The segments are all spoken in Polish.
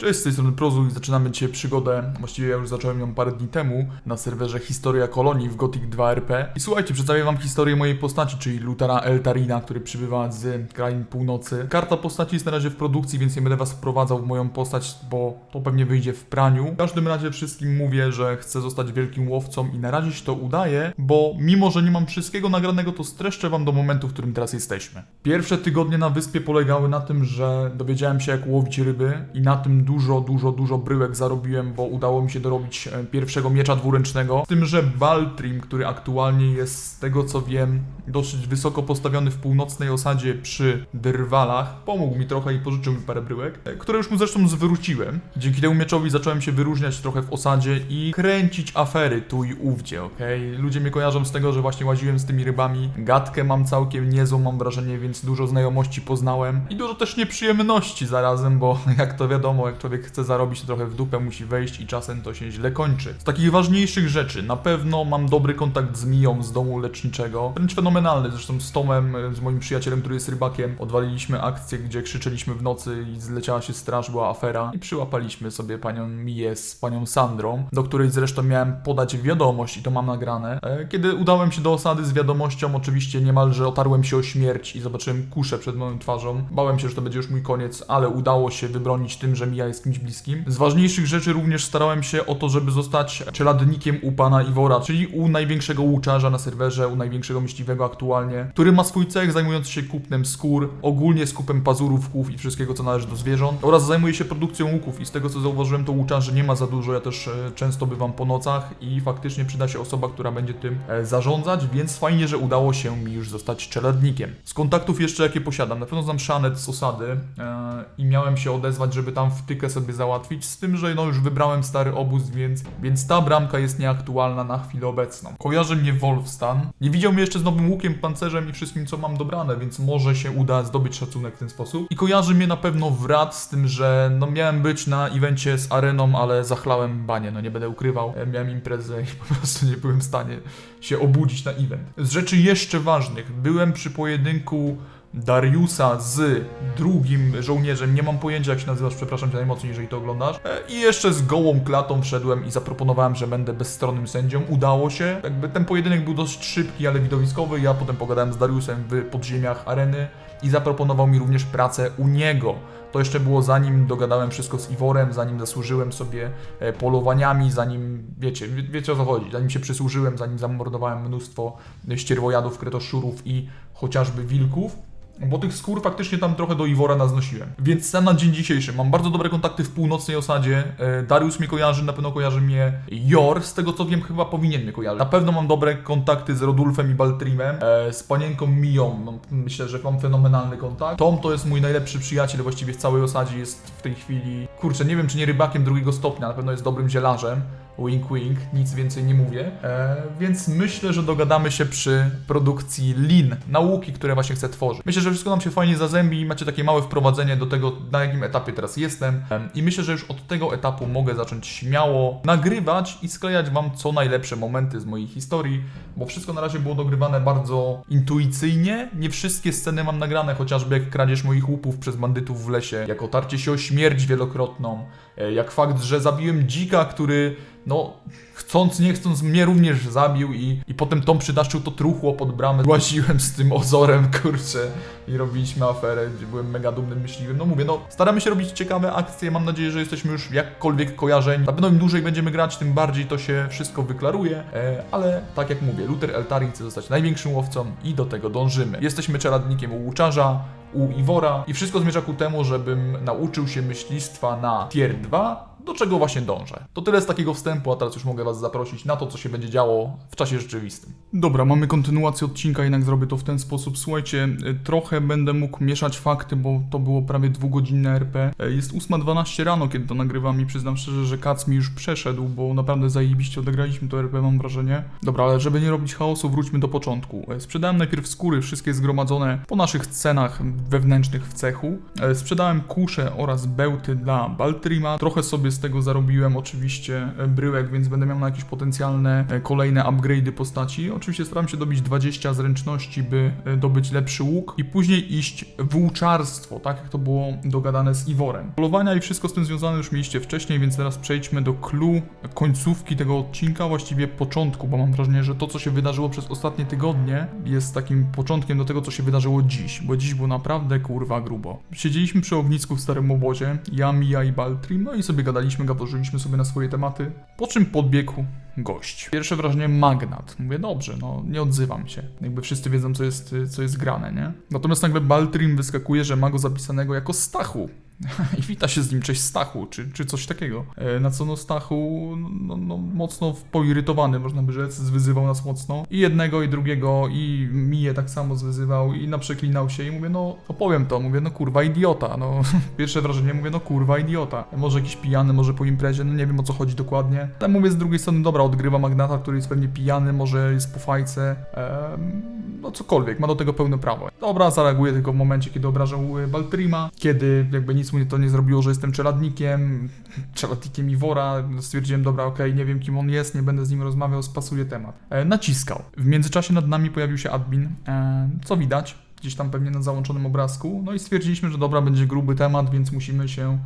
Cześć, z tej strony Prozu i zaczynamy dzisiaj przygodę, właściwie ja już zacząłem ją parę dni temu, na serwerze Historia Kolonii w Gothic 2 RP. I słuchajcie, przedstawię wam historię mojej postaci, czyli Lutara Eltarina, który przybywa z krain północy. Karta postaci jest na razie w produkcji, więc nie będę was wprowadzał w moją postać, bo to pewnie wyjdzie w praniu. W każdym razie wszystkim mówię, że chcę zostać wielkim łowcą i na razie się to udaje, bo mimo, że nie mam wszystkiego nagranego, to streszczę wam do momentu, w którym teraz jesteśmy. Pierwsze tygodnie na wyspie polegały na tym, że dowiedziałem się jak łowić ryby i na tym dużo, dużo, dużo bryłek zarobiłem, bo udało mi się dorobić e, pierwszego miecza dwuręcznego. Z tym, że Baltrim, który aktualnie jest z tego co wiem dosyć wysoko postawiony w północnej osadzie przy Drwalach, pomógł mi trochę i pożyczył mi parę bryłek, e, które już mu zresztą zwróciłem. Dzięki temu mieczowi zacząłem się wyróżniać trochę w osadzie i kręcić afery tu i ówdzie, okej? Ludzie mnie kojarzą z tego, że właśnie łaziłem z tymi rybami. Gadkę mam całkiem niezłą, mam wrażenie, więc dużo znajomości poznałem i dużo też nieprzyjemności zarazem, bo jak to wiadomo, jak człowiek chce zarobić, trochę w dupę musi wejść i czasem to się źle kończy. Z takich ważniejszych rzeczy, na pewno mam dobry kontakt z Miją z domu leczniczego, wręcz fenomenalny, zresztą z Tomem, z moim przyjacielem, który jest rybakiem, odwaliliśmy akcję, gdzie krzyczeliśmy w nocy i zleciała się straż, była afera i przyłapaliśmy sobie panią Miję z panią Sandrą, do której zresztą miałem podać wiadomość i to mam nagrane. E, Kiedy udałem się do osady z wiadomością, oczywiście niemalże otarłem się o śmierć i zobaczyłem kuszę przed moją twarzą. Bałem się, że to będzie już mój koniec, ale udało się wybronić tym, że Mija jest kimś bliskim. Z ważniejszych rzeczy również starałem się o to, żeby zostać czeladnikiem u pana Iwora, czyli u największego łuczarza na serwerze, u największego myśliwego aktualnie, który ma swój cech zajmujący się kupnem skór, ogólnie skupem pazurów, kłów i wszystkiego, co należy do zwierząt, oraz zajmuje się produkcją łuków i z tego, co zauważyłem, to łuczarzy nie ma za dużo, ja też e, często bywam po nocach i faktycznie przyda się osoba, która będzie tym e, zarządzać, więc fajnie, że udało się mi już zostać czeladnikiem. Z kontaktów jeszcze jakie posiadam, na pewno znam Szanet z osady e, i miałem się odezwać, żeby tam sobie załatwić, z tym, że no już wybrałem stary obóz, więc, więc ta bramka jest nieaktualna na chwilę obecną. Kojarzy mnie Wolfstan. Nie widział mnie jeszcze z nowym łukiem, pancerzem i wszystkim, co mam dobrane, więc może się uda zdobyć szacunek w ten sposób. I kojarzy mnie na pewno Wrat z tym, że no miałem być na evencie z areną, ale zachlałem banie, no nie będę ukrywał. E, Miałem imprezę i po prostu nie byłem w stanie się obudzić na event. Z rzeczy jeszcze ważnych, byłem przy pojedynku Dariusa z drugim żołnierzem, nie mam pojęcia jak się nazywasz, przepraszam cię najmocniej, jeżeli to oglądasz. E, I jeszcze z gołą klatą wszedłem i zaproponowałem, że będę bezstronnym sędzią. Udało się. Jakby ten pojedynek był dość szybki, ale widowiskowy. Ja potem pogadałem z Dariusem w podziemiach areny i zaproponował mi również pracę u niego. To jeszcze było zanim dogadałem wszystko z Iworem, zanim zasłużyłem sobie e, polowaniami, zanim, wiecie, wie, wiecie o co chodzi, zanim się przysłużyłem, zanim zamordowałem mnóstwo ścierwojadów, kretoszurów i chociażby wilków. Bo tych skór faktycznie tam trochę do Iwora naznosiłem. Więc sam na dzień dzisiejszy mam bardzo dobre kontakty w północnej osadzie. E, Darius mnie kojarzy, na pewno kojarzy mnie Jor, z tego co wiem chyba powinien mnie kojarzyć. Na pewno mam dobre kontakty z Rodulfem i Baltrimem, e, z panienką Miją, myślę, że mam fenomenalny kontakt. Tom to jest mój najlepszy przyjaciel właściwie w całej osadzie, jest w tej chwili, kurczę, nie wiem czy nie rybakiem drugiego stopnia, na pewno jest dobrym zielarzem. Wink wink, nic więcej nie mówię. E, więc myślę, że dogadamy się przy produkcji lin, nauki, które właśnie chcę tworzyć. Myślę, że wszystko nam się fajnie zazębi i macie takie małe wprowadzenie do tego, na jakim etapie teraz jestem. E, I myślę, że już od tego etapu mogę zacząć śmiało nagrywać i sklejać wam co najlepsze momenty z mojej historii, bo wszystko na razie było dogrywane bardzo intuicyjnie. Nie wszystkie sceny mam nagrane, chociażby jak kradzież moich łupów przez bandytów w lesie, jak otarcie się o śmierć wielokrotną, e, jak fakt, że zabiłem dzika, który no, chcąc, nie chcąc, mnie również zabił i, i potem Tom przydaszczył to truchło pod bramę. Łaziłem z tym ozorem, kurczę, i robiliśmy aferę, gdzie byłem mega dumnym myśliwym. No mówię, no, staramy się robić ciekawe akcje, mam nadzieję, że jesteśmy już jakkolwiek kojarzeni. Na pewno im dłużej będziemy grać, tym bardziej to się wszystko wyklaruje, e, ale tak jak mówię, Luther Eltarin chce zostać największym łowcą i do tego dążymy. Jesteśmy czeladnikiem u łuczarza, u Iwora i wszystko zmierza ku temu, żebym nauczył się myślistwa na tier 2, do czego właśnie dążę. To tyle z takiego wstępu, a teraz już mogę Was zaprosić na to, co się będzie działo w czasie rzeczywistym. Dobra, mamy kontynuację odcinka, jednak zrobię to w ten sposób. Słuchajcie, y, trochę będę mógł mieszać fakty, bo to było prawie dwugodzinne RP. E, Jest 8.12 rano, kiedy to nagrywam i przyznam szczerze, że kac mi już przeszedł, bo naprawdę zajebiście odegraliśmy to RP, mam wrażenie. Dobra, ale żeby nie robić chaosu, wróćmy do początku. E, Sprzedałem najpierw skóry, wszystkie zgromadzone po naszych cenach wewnętrznych w cechu. Sprzedałem kusze oraz bełty dla Baltrima, trochę sobie sobie z tego zarobiłem oczywiście e, bryłek, więc będę miał na jakieś potencjalne e, kolejne upgrade'y postaci. Oczywiście staram się dobić 20 zręczności, by e, dobyć lepszy łuk i później iść w łuczarstwo, tak jak to było dogadane z Iworem. Polowania i wszystko z tym związane już mieliście wcześniej, więc teraz przejdźmy do clue końcówki tego odcinka, właściwie początku, bo mam wrażenie, że to, co się wydarzyło przez ostatnie tygodnie, jest takim początkiem do tego, co się wydarzyło dziś, bo dziś było naprawdę kurwa grubo. Siedzieliśmy przy ognisku w starym obozie, ja, Mia i Baltrim, no i sobie gadaliśmy, gaworzyliśmy sobie na swoje tematy, po czym podbiegł gość. Pierwsze wrażenie magnat. Mówię, dobrze, no nie odzywam się. Jakby wszyscy wiedzą, co jest, co jest grane, nie? Natomiast nagle Baltrim wyskakuje, że ma go zapisanego jako Stachu. I wita się z nim, cześć Stachu, czy, czy coś takiego. E, Na co no Stachu, no, no mocno poirytowany, można by rzec, zwyzywał nas mocno. I jednego, i drugiego, i Miję tak samo zwyzywał, i naprzeklinał się, i mówię, no opowiem to, mówię, no kurwa idiota, no. Pierwsze wrażenie, mówię, no kurwa idiota. Może jakiś pijany, może po imprezie, no nie wiem o co chodzi dokładnie. Ale mówię z drugiej strony, dobra, odgrywa magnata, który jest pewnie pijany, może jest po fajce, em, no cokolwiek, ma do tego pełne prawo. Dobra, zareaguje tylko w momencie, kiedy obrażał y, Baltrima, kiedy jakby nic mu to nie zrobiło, że jestem czeladnikiem, czeladnikiem Iwora, stwierdziłem, dobra, okej, nie wiem kim on jest, nie będę z nim rozmawiał, spasuję temat. E, naciskał. W międzyczasie nad nami pojawił się admin, e, co widać, gdzieś tam pewnie na załączonym obrazku, no i stwierdziliśmy, że dobra, będzie gruby temat, więc musimy się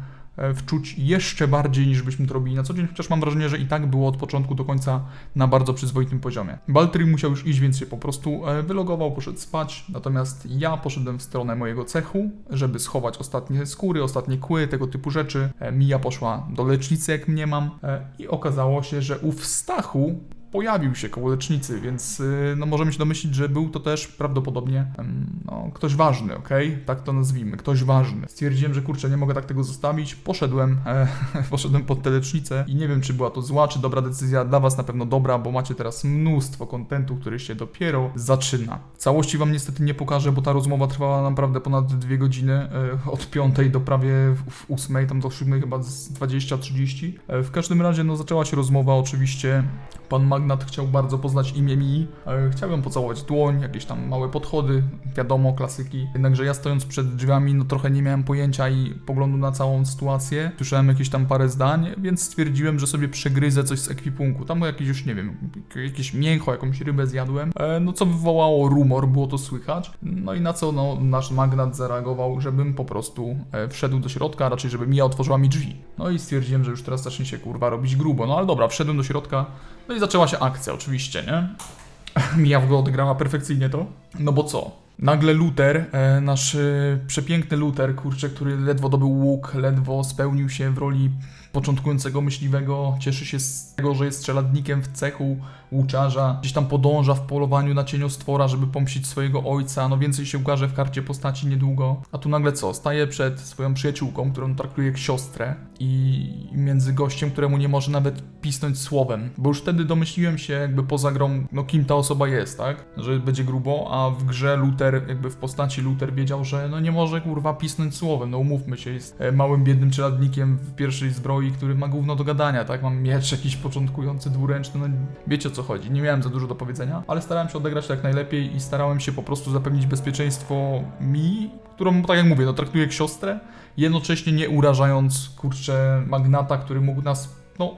wczuć jeszcze bardziej niż byśmy to robili na co dzień, chociaż mam wrażenie, że i tak było od początku do końca na bardzo przyzwoitym poziomie. Baltry musiał już iść, więc się po prostu e, wylogował, poszedł spać, natomiast ja poszedłem w stronę mojego cechu, żeby schować ostatnie skóry, ostatnie kły, tego typu rzeczy. E, Mija poszła do lecznicy, jak mnie mam e, i okazało się, że u Stachu pojawił się koło lecznicy, więc y, no, możemy się domyślić, że był to też prawdopodobnie no, ktoś ważny, okej? Tak to nazwijmy, ktoś ważny. Stwierdziłem, że kurczę, nie mogę tak tego zostawić. Poszedłem, e, poszedłem pod tę lecznicę i nie wiem, czy była to zła, czy dobra decyzja. Dla was na pewno dobra, bo macie teraz mnóstwo kontentu, który się dopiero zaczyna. Całości wam niestety nie pokażę, bo ta rozmowa trwała naprawdę ponad dwie godziny, e, od piątej do prawie w- w ósmej, tam do siódmej chyba z 20-30. E, w każdym razie, no zaczęła się rozmowa, oczywiście Pan Magnat chciał bardzo poznać imię mi. E, Chciał ją pocałować dłoń, jakieś tam małe podchody, wiadomo, klasyki. Jednakże ja stojąc przed drzwiami, no trochę nie miałem pojęcia i poglądu na całą sytuację. Słyszałem jakieś tam parę zdań, więc stwierdziłem, że sobie przegryzę coś z ekwipunku. Tam jakieś już, nie wiem, jakieś mięcho, jakąś rybę zjadłem. E, No co wywołało rumor, było to słychać. No i na co no, nasz Magnat zareagował, żebym po prostu e, wszedł do środka, raczej żeby Mija otworzyła mi drzwi. No i stwierdziłem, że już teraz zacznie się kurwa robić grubo. No ale dobra, wszedłem do środka, no i zaczęła się akcja oczywiście, nie? Mija w ogóle odegrała perfekcyjnie to. No bo co? Nagle Luther, e, nasz e, przepiękny Luther, kurczę, który ledwo dobył łuk, ledwo spełnił się w roli początkującego myśliwego, cieszy się z tego, że jest strzeladnikiem w cechu łuczarza, gdzieś tam podąża w polowaniu na cieniostwora, żeby pomścić swojego ojca, no więcej się ukaże w karcie postaci niedługo. A tu nagle co? Staje przed swoją przyjaciółką, którą traktuje jak siostrę i między gościem, któremu nie może nawet pisnąć słowem, bo już wtedy domyśliłem się jakby poza grą, no kim ta osoba jest, tak? Że będzie grubo, a w grze Luther, jakby w postaci Luther wiedział, że no nie może kurwa pisnąć słowem, no umówmy się, jest e, małym biednym czeladnikiem w pierwszej zbroi, który ma gówno do gadania, tak? Mam miecz jakiś początkujący, dwuręczny, no wiecie o co chodzi. Nie miałem za dużo do powiedzenia, ale starałem się odegrać jak najlepiej i starałem się po prostu zapewnić bezpieczeństwo mi, którą, tak jak mówię, no traktuję jak siostrę, jednocześnie nie urażając, kurczę, magnata, który mógł nas, no,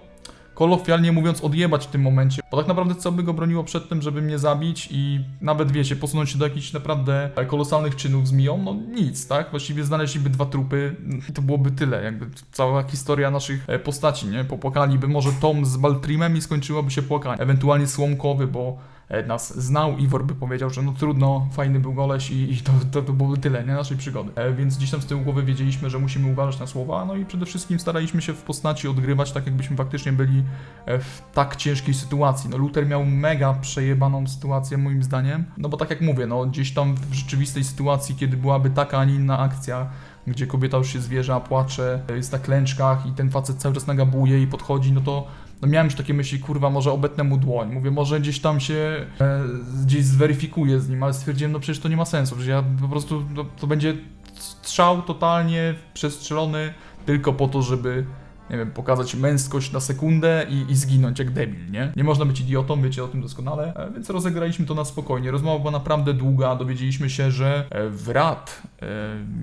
kolokwialnie mówiąc, odjebać w tym momencie. Bo tak naprawdę co by go broniło przed tym, żeby mnie zabić i nawet, wiecie, posunąć się do jakichś naprawdę kolosalnych czynów z Miją? No nic, tak? Właściwie znaleźliby dwa trupy i to byłoby tyle. Jakby cała historia naszych e, postaci, nie? Popłakaliby może Tom z Baltrimem i skończyłoby się płakanie. Ewentualnie Słomkowy, bo nas znał, Iwor by powiedział, że no trudno, fajny był goleś i, i to, to, to byłoby tyle, nie, naszej przygody. E, więc gdzieś tam z tyłu głowy wiedzieliśmy, że musimy uważać na słowa, no i przede wszystkim staraliśmy się w postaci odgrywać tak, jakbyśmy faktycznie byli e, w tak ciężkiej sytuacji. No Luther miał mega przejebaną sytuację moim zdaniem, no bo tak jak mówię, no gdzieś tam w rzeczywistej sytuacji, kiedy byłaby taka, a nie inna akcja, gdzie kobieta już się zwierza, płacze, jest na klęczkach i ten facet cały czas nagabuje i podchodzi, no to no miałem już takie myśli, kurwa, może obetnę mu dłoń. Mówię, może gdzieś tam się e, gdzieś zweryfikuję z nim, ale stwierdziłem, no przecież to nie ma sensu, że ja po prostu, no, to będzie strzał totalnie przestrzelony tylko po to, żeby nie wiem, pokazać męskość na sekundę i, i zginąć jak debil, nie? Nie można być idiotą, wiecie o tym doskonale, e, więc rozegraliśmy to na spokojnie. Rozmowa była naprawdę długa, dowiedzieliśmy się, że e, Wrat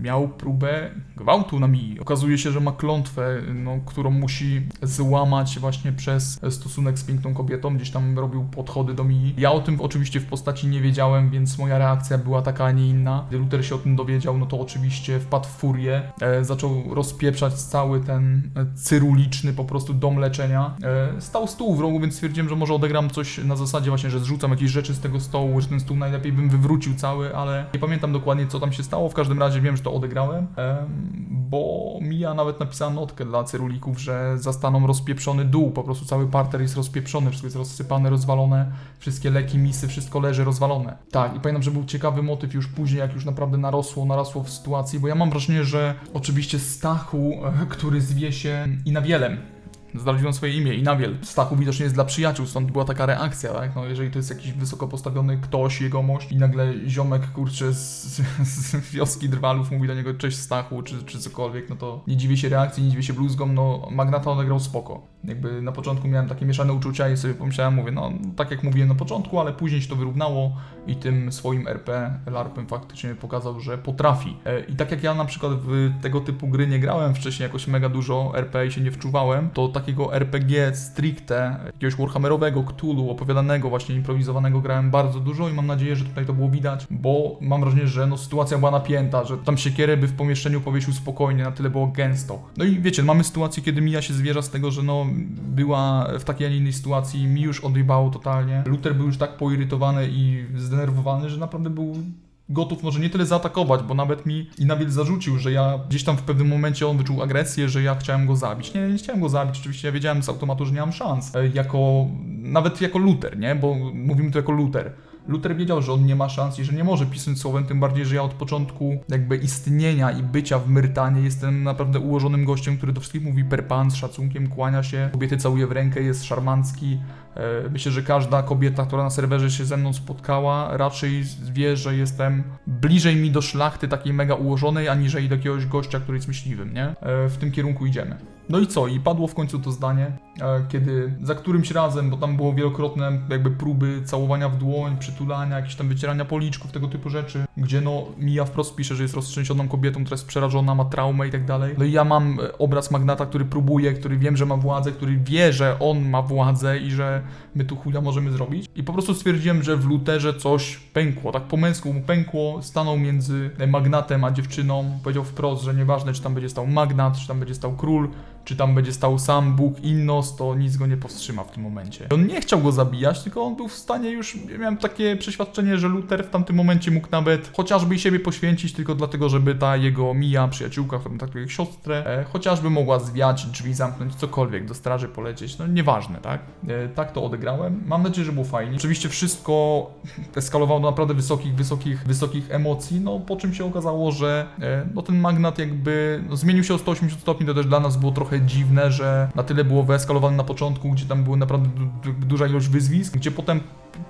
miał próbę gwałtu na Mii. Okazuje się, że ma klątwę, no, którą musi złamać właśnie przez stosunek z piękną kobietą, gdzieś tam robił podchody do Mii. Ja o tym oczywiście w postaci nie wiedziałem, więc moja reakcja była taka, a nie inna. Gdy Luther się o tym dowiedział, no to oczywiście wpadł w furię, e, zaczął rozpieprzać cały ten e, cyruliczny po prostu dom leczenia. E, stał stół w rogu, więc stwierdziłem, że może odegram coś na zasadzie właśnie, że zrzucam jakieś rzeczy z tego stołu, że ten stół najlepiej bym wywrócił cały, ale nie pamiętam dokładnie co tam się stało. W każdym razie wiem, że to odegrałem, em, bo Mia nawet napisała notkę dla cyrulików, że zastaną rozpieprzony dół, po prostu cały parter jest rozpieprzony, wszystko jest rozsypane, rozwalone, wszystkie leki, misy, wszystko leży rozwalone. Tak, i pamiętam, że był ciekawy motyw już później, jak już naprawdę narosło, narosło w sytuacji, bo ja mam wrażenie, że oczywiście Stachu, e, który zwie się Inawielem, Zdradziłem swoje imię i Nawiel. Stachu widocznie jest dla przyjaciół, stąd była taka reakcja, tak? No jeżeli to jest jakiś wysoko postawiony ktoś, jegomość i nagle ziomek, kurczę, z, z wioski Drwalów mówi do niego cześć Stachu, czy, czy cokolwiek, no to nie dziwię się reakcji, nie dziwię się bluzgom, no Magnata odegrał spoko. Jakby na początku miałem takie mieszane uczucia i sobie pomyślałem, mówię, no tak jak mówiłem na początku, ale później się to wyrównało i tym swoim RP, LARPem faktycznie pokazał, że potrafi. E, I tak jak ja na przykład w tego typu gry nie grałem wcześniej jakoś mega dużo RP i się nie wczuwałem, to takiego RPG stricte, jakiegoś Warhammerowego, Cthulhu, opowiadanego, właśnie improwizowanego grałem bardzo dużo i mam nadzieję, że tutaj to było widać, bo mam wrażenie, że no, sytuacja była napięta, że tam siekierę by w pomieszczeniu powiesił spokojnie, na tyle było gęsto. No i wiecie, mamy sytuację, kiedy Mija się zwierza z tego, że no była w takiej, a nie innej sytuacji, mi już odjebało totalnie. Luther był już tak poirytowany i zdenerwowany, że naprawdę był gotów może nie tyle zaatakować, bo nawet mi Inawiel zarzucił, że ja gdzieś tam w pewnym momencie on wyczuł agresję, że ja chciałem go zabić. Nie, nie chciałem go zabić, oczywiście ja wiedziałem z automatu, że nie mam szans. E, Jako, nawet jako Luther, nie? Bo mówimy tu jako Luther. Luther wiedział, że on nie ma szans i że nie może pisać słowem, tym bardziej, że ja od początku jakby istnienia i bycia w Myrtanie jestem naprawdę ułożonym gościem, który do wszystkich mówi per pan, z szacunkiem, kłania się, kobiety całuje w rękę, jest szarmancki. E, Myślę, że każda kobieta, która na serwerze się ze mną spotkała, raczej wie, że jestem bliżej mi do szlachty takiej mega ułożonej, aniżeli do jakiegoś gościa, który jest myśliwym, nie? E, W tym kierunku idziemy. No i co? I padło w końcu to zdanie, e, kiedy za którymś razem, bo tam było wielokrotne jakby próby całowania w dłoń, przytulania, jakieś tam wycierania policzków, tego typu rzeczy, gdzie no Mija wprost pisze, że jest roztrzęsioną kobietą, która jest przerażona, ma traumę i tak dalej. No i ja mam e, obraz magnata, który próbuje, który wiem, że ma władzę, który wie, że on ma władzę i że my tu chuja możemy zrobić. I po prostu stwierdziłem, że w Luterze coś pękło, tak po męsku mu pękło, stanął między magnatem a dziewczyną, powiedział wprost, że nieważne, czy tam będzie stał magnat, czy tam będzie stał król, czy tam będzie stał sam Bóg Innos, to nic go nie powstrzyma w tym momencie. On nie chciał go zabijać, tylko on był w stanie już, ja miałem takie przeświadczenie, że Luther w tamtym momencie mógł nawet chociażby siebie poświęcić, tylko dlatego, żeby ta jego Mija, przyjaciółka, którą traktuje jak siostrę, e, chociażby mogła zwiać drzwi, zamknąć cokolwiek, do straży polecieć, no nieważne, tak? E, tak to odegrałem. Mam nadzieję, że było fajnie. Oczywiście wszystko eskalowało do naprawdę wysokich, wysokich, wysokich emocji, no po czym się okazało, że e, no ten magnat jakby no, zmienił się o 180 stopni, to też dla nas było trochę dziwne, że na tyle było wyeskalowane na początku, gdzie tam była naprawdę du du duża ilość wyzwisk, gdzie potem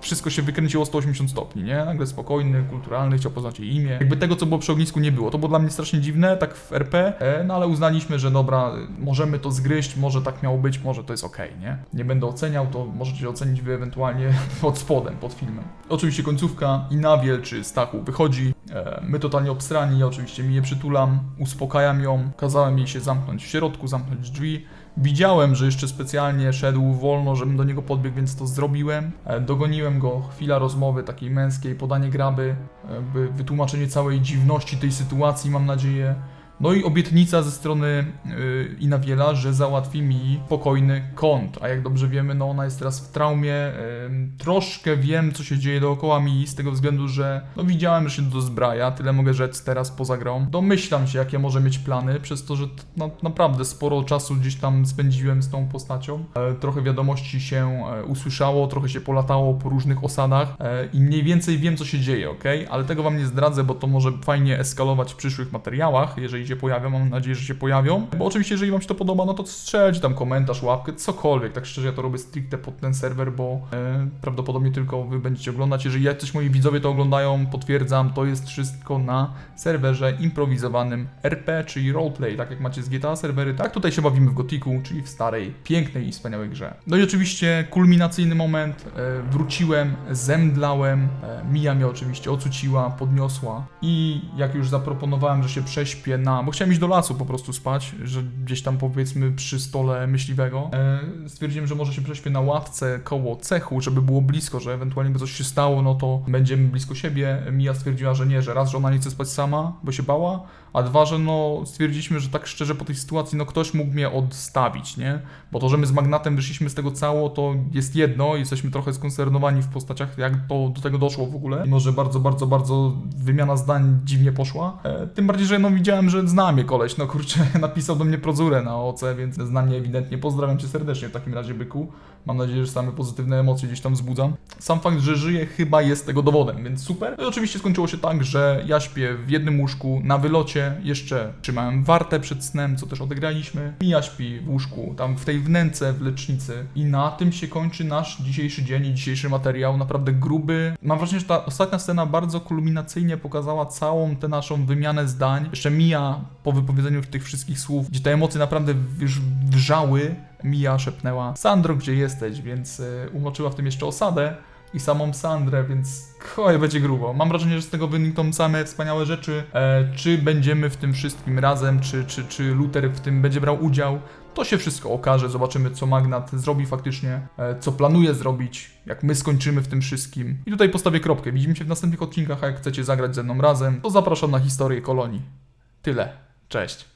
wszystko się wykręciło o 180 stopni, nie? Nagle spokojny, kulturalny, chciał poznać jej imię. Jakby tego, co było przy ognisku, nie było. To było dla mnie strasznie dziwne, tak w RP, e, no ale uznaliśmy, że dobra, możemy to zgryźć, może tak miało być, może to jest okej, nie? Nie będę oceniał, to możecie ocenić wy ewentualnie pod spodem, pod filmem. Oczywiście końcówka i Nawiel czy Stachu wychodzi, e, my totalnie obstrani, ja oczywiście mi je przytulam, uspokajam ją, kazałem jej się zamknąć w środku, zamknąć drzwi, Widziałem, że jeszcze specjalnie szedł wolno, żebym do niego podbiegł, więc to zrobiłem. E, Dogoniłem go, chwila rozmowy takiej męskiej, podanie graby, jakby wytłumaczenie całej dziwności tej sytuacji, mam nadzieję. No i obietnica ze strony yy, Inawiela, że załatwi mi spokojny kąt. A jak dobrze wiemy, no ona jest teraz w traumie. Yy, troszkę wiem, co się dzieje dookoła mi, z tego względu, że no widziałem, że się dozbraja. Tyle mogę rzec teraz poza grą. Domyślam się, jakie może mieć plany, przez to, że no, naprawdę sporo czasu gdzieś tam spędziłem z tą postacią. E, trochę wiadomości się e, usłyszało, trochę się polatało po różnych osadach e, i mniej więcej wiem, co się dzieje, ok? Ale tego wam nie zdradzę, bo to może fajnie eskalować w przyszłych materiałach, jeżeli jeżeli się pojawią, mam nadzieję, że się pojawią. Bo oczywiście, jeżeli wam się to podoba, no to strzelcie tam komentarz, łapkę, cokolwiek. Tak szczerze, ja to robię stricte pod ten serwer, bo e, prawdopodobnie tylko wy będziecie oglądać. Jeżeli jacyś moi widzowie to oglądają, potwierdzam, to jest wszystko na serwerze improwizowanym RP, czyli roleplay, tak jak macie z GTA serwery, tak tutaj się bawimy w Gotiku, czyli w starej, pięknej i wspaniałej grze. No i oczywiście kulminacyjny moment, e, wróciłem, zemdlałem, e, Mija mnie oczywiście ocuciła, podniosła i jak już zaproponowałem, że się prześpię na, bo chciałem iść do lasu po prostu spać, że gdzieś tam powiedzmy przy stole myśliwego, e, stwierdziłem, że może się prześpię na ławce koło cechu, żeby było blisko, że ewentualnie by coś się stało, no to będziemy blisko siebie. Mija stwierdziła, że nie, że raz, że ona nie chce spać sama, bo się bała, a dwa, że no stwierdziliśmy, że tak szczerze po tej sytuacji, no ktoś mógł mnie odstawić, nie? Bo to, że my z Magnatem wyszliśmy z tego cało, to jest jedno, jesteśmy trochę skonsernowani w postaciach, jak to do tego doszło w ogóle. Mimo, że bardzo, bardzo, bardzo wymiana zdań dziwnie poszła. E, tym bardziej, że no widziałem, że zna mnie koleś, no kurczę, napisał do mnie prozurę na OC, więc zna mnie ewidentnie. Pozdrawiam cię serdecznie w takim razie, byku. Mam nadzieję, że same pozytywne emocje gdzieś tam wzbudzam. Sam fakt, że żyję, chyba jest tego dowodem, więc super. No i oczywiście skończyło się tak, że ja śpię w jednym łóżku na wylocie, jeszcze trzymałem wartę przed snem, co też odegraliśmy. Mija śpi w łóżku, tam w tej wnęce, w lecznicy. I na tym się kończy nasz dzisiejszy dzień i dzisiejszy materiał. Naprawdę gruby. Mam wrażenie, że ta ostatnia scena bardzo kulminacyjnie pokazała całą tę naszą wymianę zdań. Jeszcze Mija po wypowiedzeniu tych wszystkich słów, gdzie te emocje naprawdę już wrzały. Mija szepnęła, Sandro, gdzie jesteś? Więc y, umoczyła w tym jeszcze osadę i samą Sandrę, więc choj, będzie grubo. Mam wrażenie, że z tego wynikną same wspaniałe rzeczy. E, czy będziemy w tym wszystkim razem, czy, czy, czy Luther w tym będzie brał udział, to się wszystko okaże. Zobaczymy, co Magnat zrobi faktycznie, e, co planuje zrobić, jak my skończymy w tym wszystkim. I tutaj postawię kropkę. Widzimy się w następnych odcinkach, a jak chcecie zagrać ze mną razem, to zapraszam na historię kolonii. Tyle. Cześć.